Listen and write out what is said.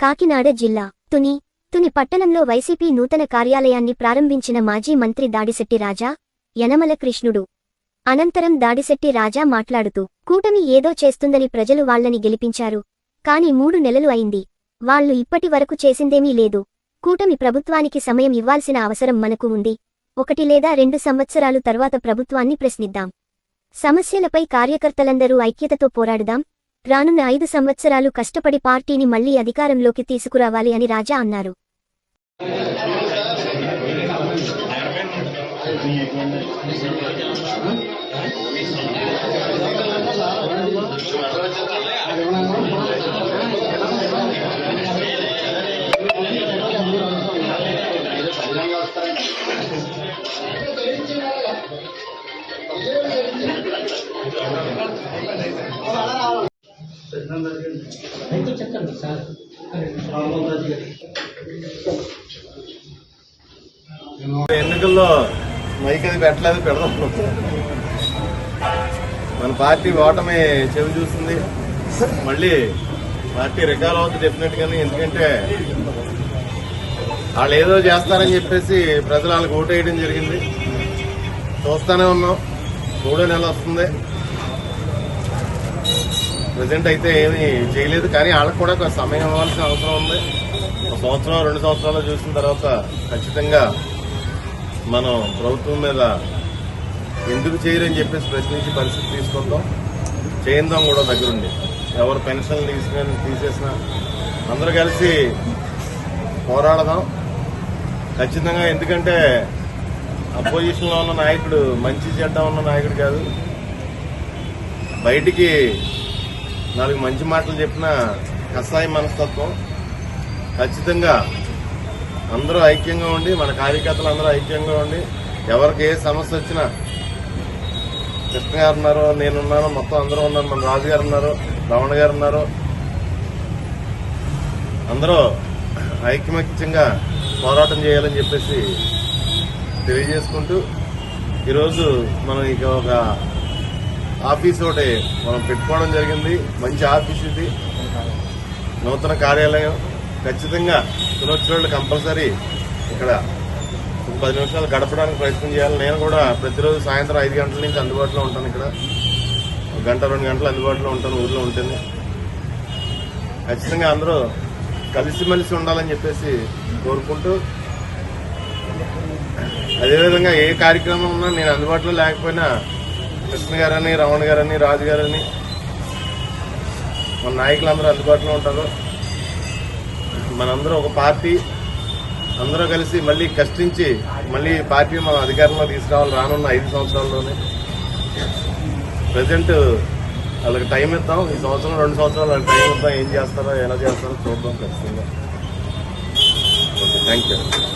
కాకినాడ జిల్లా తుని తుని పట్టణంలో వైసీపీ నూతన కార్యాలయాన్ని ప్రారంభించిన మాజీ మంత్రి దాడిశెట్టి రాజా యనమల కృష్ణుడు. అనంతరం దాడిశెట్టి రాజా మాట్లాడుతూ కూటమి ఏదో చేస్తుందని ప్రజలు వాళ్ళని గెలిపించారు. కాని మూడు నెలలు అయింది. వాళ్ళు ఇప్పటి వరకు చేసిందేమీ లేదు. కూటమి ప్రభుత్వానికి సమయం ఇవ్వాల్సిన అవసరం మనకు ఉంది. ఒకటి లేదా రెండు సంవత్సరాలు తర్వాత ప్రభుత్వాన్ని ప్రశ్నిద్దాం. సమస్యలపై కార్యకర్తలందరూ ఐక్యతతో పోరాడుదాం. రానున్న ఐదు సంవత్సరాలు కష్టపడి పార్టీని మళ్ళీ అధికారంలోకి తీసుకురావాలి అని రాజా అన్నారు. అయితే చెప్పండి సార్ ఎన్నికల్లో మైక్ అది పెట్టలేదు పెడదాం. మన పార్టీ ఓటమి చెవి చూస్తుంది. మళ్ళీ పార్టీ రికాల్ అవుతుంది డెఫినెట్ గానీ ఎందుకంటే వాళ్ళు ఏదో చేస్తారని చెప్పేసి ప్రజలు వాళ్ళకి ఓటేయడం జరిగింది. చూస్తానే ఉన్నాం. మూడో నెల వస్తుంది. ప్రజెంట్ అయితే ఏమీ చేయలేదు కానీ వాళ్ళకి కూడా కొంత సమయం ఇవ్వాల్సిన అవసరం ఉంది. ఒక సంవత్సరం రెండు సంవత్సరాలు చూసిన తర్వాత ఖచ్చితంగా మనం ప్రభుత్వం మీద ఎందుకు చేయరని చెప్పేసి ప్రశ్నించి పరిస్థితి తీసుకుందాం చేయిందాం కూడా దగ్గరుండి. ఎవరు పెన్షన్లు తీసుకుని తీసేసినా అందరూ కలిసి పోరాడదాం. ఖచ్చితంగా ఎందుకంటే అపోజిషన్లో ఉన్న నాయకుడు మంచి చెడ్డ ఉన్న నాయకుడు కాదు. బయటికి నాలుగు మంచి మాటలు చెప్పిన కషాయ మనస్తత్వం. ఖచ్చితంగా అందరూ ఐక్యంగా ఉండి మన కార్యకర్తలు అందరూ ఐక్యంగా ఉండి ఎవరికి ఏ సమస్య వచ్చినా కృష్ణ గారు ఉన్నారు నేనున్నాను మొత్తం అందరూ ఉన్నారు మన రాజు గారు ఉన్నారు రమణ గారు ఉన్నారు. అందరూ ఐకమత్యంగా పోరాటం చేయాలని చెప్పేసి తెలియజేసుకుంటూ ఈరోజు మనం ఇక ఒక ఆఫీస్ ఒకటి మనం పెట్టుకోవడం జరిగింది. మంచి ఆఫీస్ ఇది. నూతన కార్యాలయం. ఖచ్చితంగా తునొచ్చినోళ్ళు కంపల్సరీ ఇక్కడ ఒక పది నిమిషాలు గడపడానికి ప్రయత్నం చేయాలి. నేను కూడా ప్రతిరోజు సాయంత్రం ఐదు గంటల నుంచి అందుబాటులో ఉంటాను ఇక్కడ. ఒక గంట రెండు గంటలు అందుబాటులో ఉంటాను ఊర్లో ఉంటుంది ఖచ్చితంగా అందరూ కలిసిమెలిసి ఉండాలని చెప్పేసి కోరుకుంటూ. అదేవిధంగా ఏ కార్యక్రమం ఉన్నా నేను అందుబాటులో లేకపోయినా కృష్ణ గారని రమణ గారని రాజు గారని. మన నాయకులందరూ అందుబాటులో ఉంటారు. మనందరూ ఒక పార్టీ. అందరూ కలిసి మళ్ళీ కష్టించి మళ్ళీ పార్టీ మనం అధికారంలో తీసుకురావాలి రానున్న ఐదు సంవత్సరాల్లోనే. ప్రజెంట్ వాళ్ళకి టైం ఇద్దాం. ఈ సంవత్సరం రెండు సంవత్సరాలు వాళ్ళకి టైం ఇద్దాం. ఏం చేస్తారో ఎలా చేస్తారో చూద్దాం ఖచ్చితంగా. Okay thank you